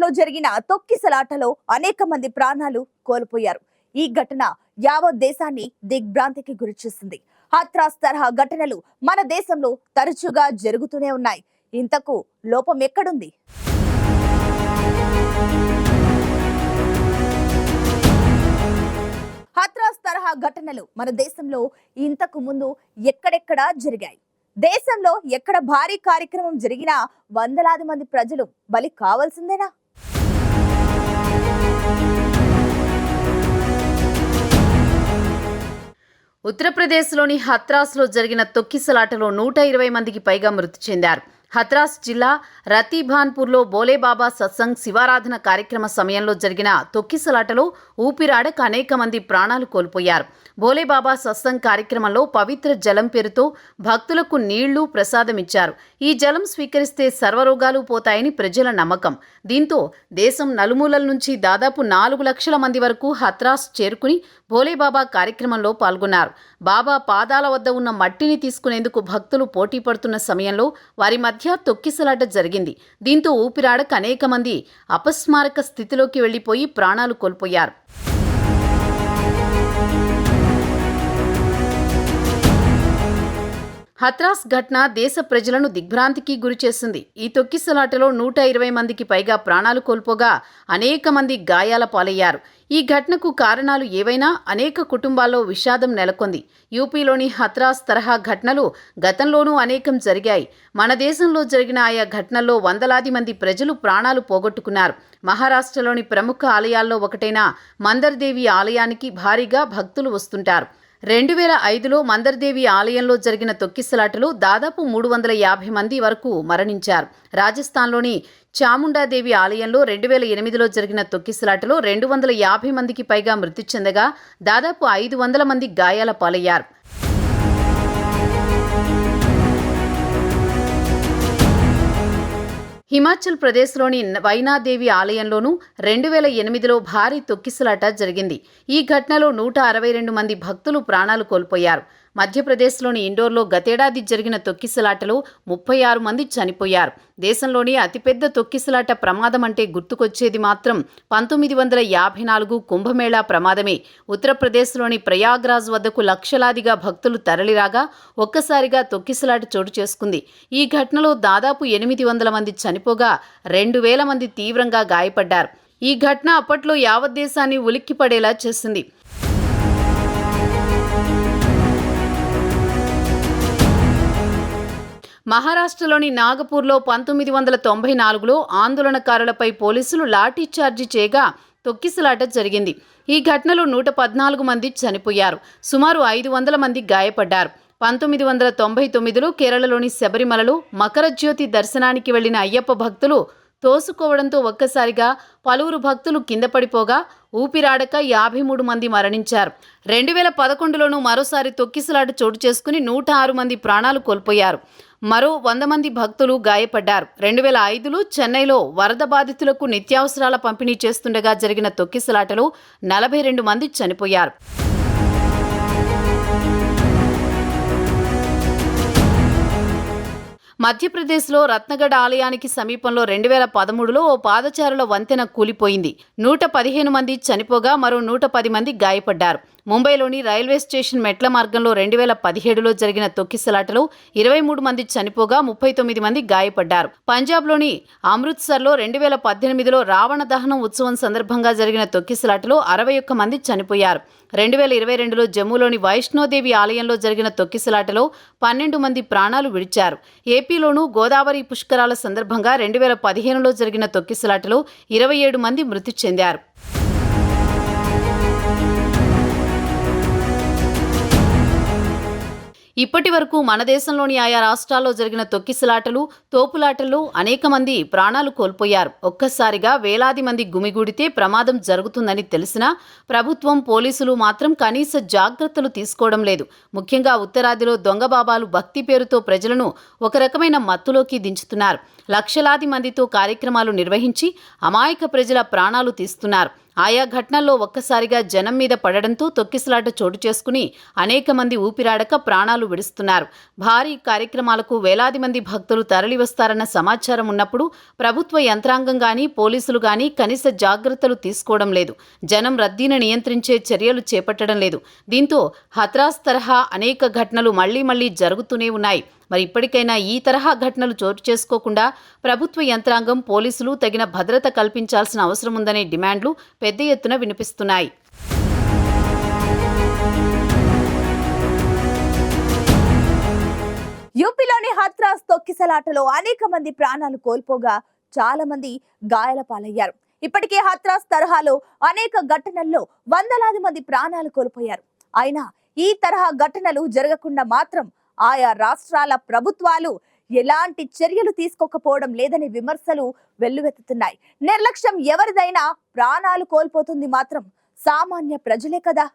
లో జరిగిన తొక్కిసలాటలో అనేక మంది ప్రాణాలు కోల్పోయారు. ఈ ఘటన యావత్ దేశాన్ని దిగ్భ్రాంతికి గురిచేసింది హాత్రాస్ తరహా ఘటనలు మన దేశంలో తరచుగా జరుగుతూనే ఉన్నాయి. ఇంతకు లోపం ఎక్కడుంది? హాత్రాస్ తరహా ఘటనలు మన దేశంలో ఇంతకు ముందు ఎక్కడెక్కడా జరిగాయి? దేశంలో ఎక్కడ భారీ కార్యక్రమం జరిగినా వందలాది మంది ప్రజలు బలి కావాల్సిందేనా? ఉత్తరప్రదేశ్లోని హత్రాస్లో జరిగిన తొక్కిసలాటలో నూట ఇరవై మందికి పైగా మృతి చెందారు. హత్రాస్ జిల్లా రతీభాన్పూర్లో బోలేబాబా సత్సంగ్ శివారాధన కార్యక్రమ సమయంలో జరిగిన తొక్కిసలాటలో ఊపిరాడక అనేక మంది ప్రాణాలు కోల్పోయారు. బోలేబాబా సత్సంగ్ కార్యక్రమంలో పవిత్ర జలం పేరుతో భక్తులకు నీళ్ళు ప్రసాదమిచ్చారు. ఈ జలం స్వీకరిస్తే సర్వరోగాలు పోతాయని ప్రజల నమ్మకం. దీంతో దేశం నలుమూలల నుంచి దాదాపు నాలుగు లక్షల మంది వరకు హత్రాస్ చేరుకుని భోలేబాబా కార్యక్రమంలో పాల్గొన్నారు. బాబా పాదాల వద్ద ఉన్న మట్టిని తీసుకునేందుకు భక్తులు పోటీ పడుతున్న సమయంలో వారి మధ్య తొక్కిసలాట జరిగింది. దీంతో ఊపిరాడక అనేక మంది అపస్మారక స్థితిలోకి వెళ్ళిపోయి ప్రాణాలు కోల్పోయారు. హత్రాస్ ఘటన దేశ ప్రజలను దిగ్భ్రాంతికి గురిచేసింది ఈ తొక్కిసలాటలో నూట ఇరవై మందికి పైగా ప్రాణాలు కోల్పోగా అనేక మంది గాయాల పాలయ్యారు. ఈ ఘటనకు కారణాలు ఏవైనా అనేక కుటుంబాల్లో విషాదం నెలకొంది. యూపీలోని హత్రాస్ తరహా ఘటనలు గతంలోనూ అనేకం జరిగాయి. మన దేశంలో జరిగిన ఆయా ఘటనల్లో వందలాది మంది ప్రజలు ప్రాణాలు పోగొట్టుకున్నారు. మహారాష్ట్రలోని ప్రముఖ ఆలయాల్లో ఒకటైన మందర్దేవి ఆలయానికి భారీగా భక్తులు వస్తుంటారు. రెండు వేల ఐదులో మందర్దేవి ఆలయంలో జరిగిన తొక్కిసలాటలో దాదాపు మూడు వందల యాభై మంది వరకు మరణించారు. రాజస్థాన్లోని చాముండాదేవి ఆలయంలో రెండు వేల ఎనిమిదిలో జరిగిన తొక్కిసలాటలో రెండు వందల యాభై మందికి పైగా మృతి చెందగా దాదాపు ఐదు వందల మంది గాయాల పాలయ్యారు. హిమాచల్ ప్రదేశ్లోని వైనాదేవి ఆలయంలోనూ రెండు వేల ఎనిమిదిలో భారీ తొక్కిసలాట జరిగింది. ఈ ఘటనలో నూట అరవై రెండు మంది భక్తులు ప్రాణాలు కోల్పోయారు. మధ్యప్రదేశ్లోని ఇండోర్లో గతేడాది జరిగిన తొక్కిసలాటలో ముప్పై ఆరు మంది చనిపోయారు. దేశంలోని అతిపెద్ద తొక్కిసలాట ప్రమాదం అంటే గుర్తుకొచ్చేది మాత్రం పంతొమ్మిది వందల యాభై నాలుగు కుంభమేళా ప్రమాదమే. ఉత్తరప్రదేశ్లోని ప్రయాగ్రాజ్ వద్దకు లక్షలాదిగా భక్తులు తరలిరాగా ఒక్కసారిగా తొక్కిసలాట చోటు చేసుకుంది. ఈ ఘటనలో దాదాపు ఎనిమిది వందల మంది చనిపోగా రెండు వేల మంది తీవ్రంగా గాయపడ్డారు. ఈ ఘటన అప్పట్లో యావత్ దేశాన్ని ఉలిక్కిపడేలా చేసింది. మహారాష్ట్రలోని నాగపూర్లో పంతొమ్మిది వందల తొంభై నాలుగులో ఆందోళనకారులపై పోలీసులు లాఠీచార్జి చేయగా తొక్కిసలాట జరిగింది. ఈ ఘటనలో నూట పద్నాలుగు మంది చనిపోయారు. సుమారు ఐదు వందల మంది గాయపడ్డారు. పంతొమ్మిది వందల తొంభై తొమ్మిదిలో కేరళలోని శబరిమలలో మకర జ్యోతి దర్శనానికి వెళ్ళిన అయ్యప్ప భక్తులు తోసుకోవడంతో ఒక్కసారిగా పలువురు భక్తులు కింద పడిపోగా ఊపిరాడక యాభై మూడు మంది మరణించారు. రెండు వేల పదకొండులోనూ మరోసారి తొక్కిసలాట చోటు చేసుకుని నూట ఆరు మంది ప్రాణాలు కోల్పోయారు. మరో వంద మంది భక్తులు గాయపడ్డారు. రెండు వేల ఐదులో చెన్నైలో వరద బాధితులకు నిత్యావసరాల పంపిణీ చేస్తుండగా జరిగిన తొక్కిసలాటలో నలభై రెండు మంది చనిపోయారు. మధ్యప్రదేశ్లో రత్నగఢ ఆలయానికి సమీపంలో రెండు వేల పదమూడులో ఓ పాదచారుల వంతెన కూలిపోయింది. నూట పదిహేను మంది చనిపోగా మరో నూట పది మంది గాయపడ్డారు. ముంబైలోని రైల్వే స్టేషన్ మెట్ల మార్గంలో రెండు వేల పదిహేడులో జరిగిన తొక్కిసలాటలో ఇరవై మూడు మంది చనిపోగా ముప్పై తొమ్మిది మంది గాయపడ్డారు. పంజాబ్లోని అమృత్సర్లో రెండు వేల పద్దెనిమిదిలో రావణ దహనం ఉత్సవం సందర్భంగా జరిగిన తొక్కిసలాటలో అరవై ఒక్క మంది చనిపోయారు. రెండు వేల ఇరవై రెండులో జమ్మూలోని వైష్ణోదేవి ఆలయంలో జరిగిన తొక్కిసలాటలో పన్నెండు మంది ప్రాణాలు విడిచారు. ఏపీలోనూ గోదావరి పుష్కరాల సందర్భంగా రెండు వేల పదిహేనులో జరిగిన తొక్కిసలాటలో ఇరవై ఏడు మంది మృతి చెందారు. ఇప్పటి వరకు మన దేశంలోని ఆయా రాష్ట్రాల్లో జరిగిన తొక్కిసలాటలు తోపులాటల్లో అనేక మంది ప్రాణాలు కోల్పోయారు. ఒక్కసారిగా వేలాది మంది గుమిగూడితే ప్రమాదం జరుగుతుందని తెలిసినా ప్రభుత్వం పోలీసులు మాత్రం కనీస జాగ్రత్తలు తీసుకోవడం లేదు. ముఖ్యంగా ఉత్తరాదిలో దొంగబాబాలు భక్తి పేరుతో ప్రజలను ఒక రకమైన మత్తులోకి దించుతున్నారు. లక్షలాది మందితో కార్యక్రమాలు నిర్వహించి అమాయక ప్రజల ప్రాణాలు తీస్తున్నారు. ఆయా ఘటనల్లో ఒక్కసారిగా జనం మీద పడడంతో తొక్కిసలాట చోటు చేసుకుని అనేక మంది ఊపిరాడక ప్రాణాలు విడుస్తున్నారు. భారీ కార్యక్రమాలకు వేలాది మంది భక్తులు తరలివస్తారన్న సమాచారం ఉన్నప్పుడు ప్రభుత్వ యంత్రాంగం గాని పోలీసులు గాని కనీస జాగ్రత్తలు తీసుకోవడం లేదు. జనం రద్దీని నియంత్రించే చర్యలు చేపట్టడం లేదు. దీంతో హత్రాస్ తరహా అనేక ఘటనలు మళ్ళీ మళ్ళీ జరుగుతూనే ఉన్నాయి. మరి ఇప్పటికైనా ఈ తరహా ఘటనలు చోటు చేసుకోకుండా ప్రభుత్వ యంత్రాంగం పోలీసులు తగిన భద్రత కల్పించాల్సిన అవసరం ఉందనే డిమాండ్లు పెద్ద ఎత్తున వినిపిస్తున్నాయి. యూపీలోని హత్రాస్ తొక్కిసలాటలో అనేక మంది ప్రాణాలు కోల్పోగా చాలా మంది గాయాల పాలయ్యారు. ఇప్పటికే హత్రాస్ తరహాలో అనేక ఘటనల్లో వందలాది మంది ప్రాణాలు కోల్పోయారు. అయినా ఈ తరహా ఘటనలు జరగకుండా మాత్రం ఆయా రాష్ట్రాల ప్రభుత్వాలు ఎలాంటి చర్యలు తీసుకోకపోవడం లేదనే విమర్శలు వెల్లువెత్తుతున్నాయి. నిర్లక్ష్యం ఎవరిదైనా ప్రాణాలు కోల్పోతుంది మాత్రం సామాన్య ప్రజలే కదా.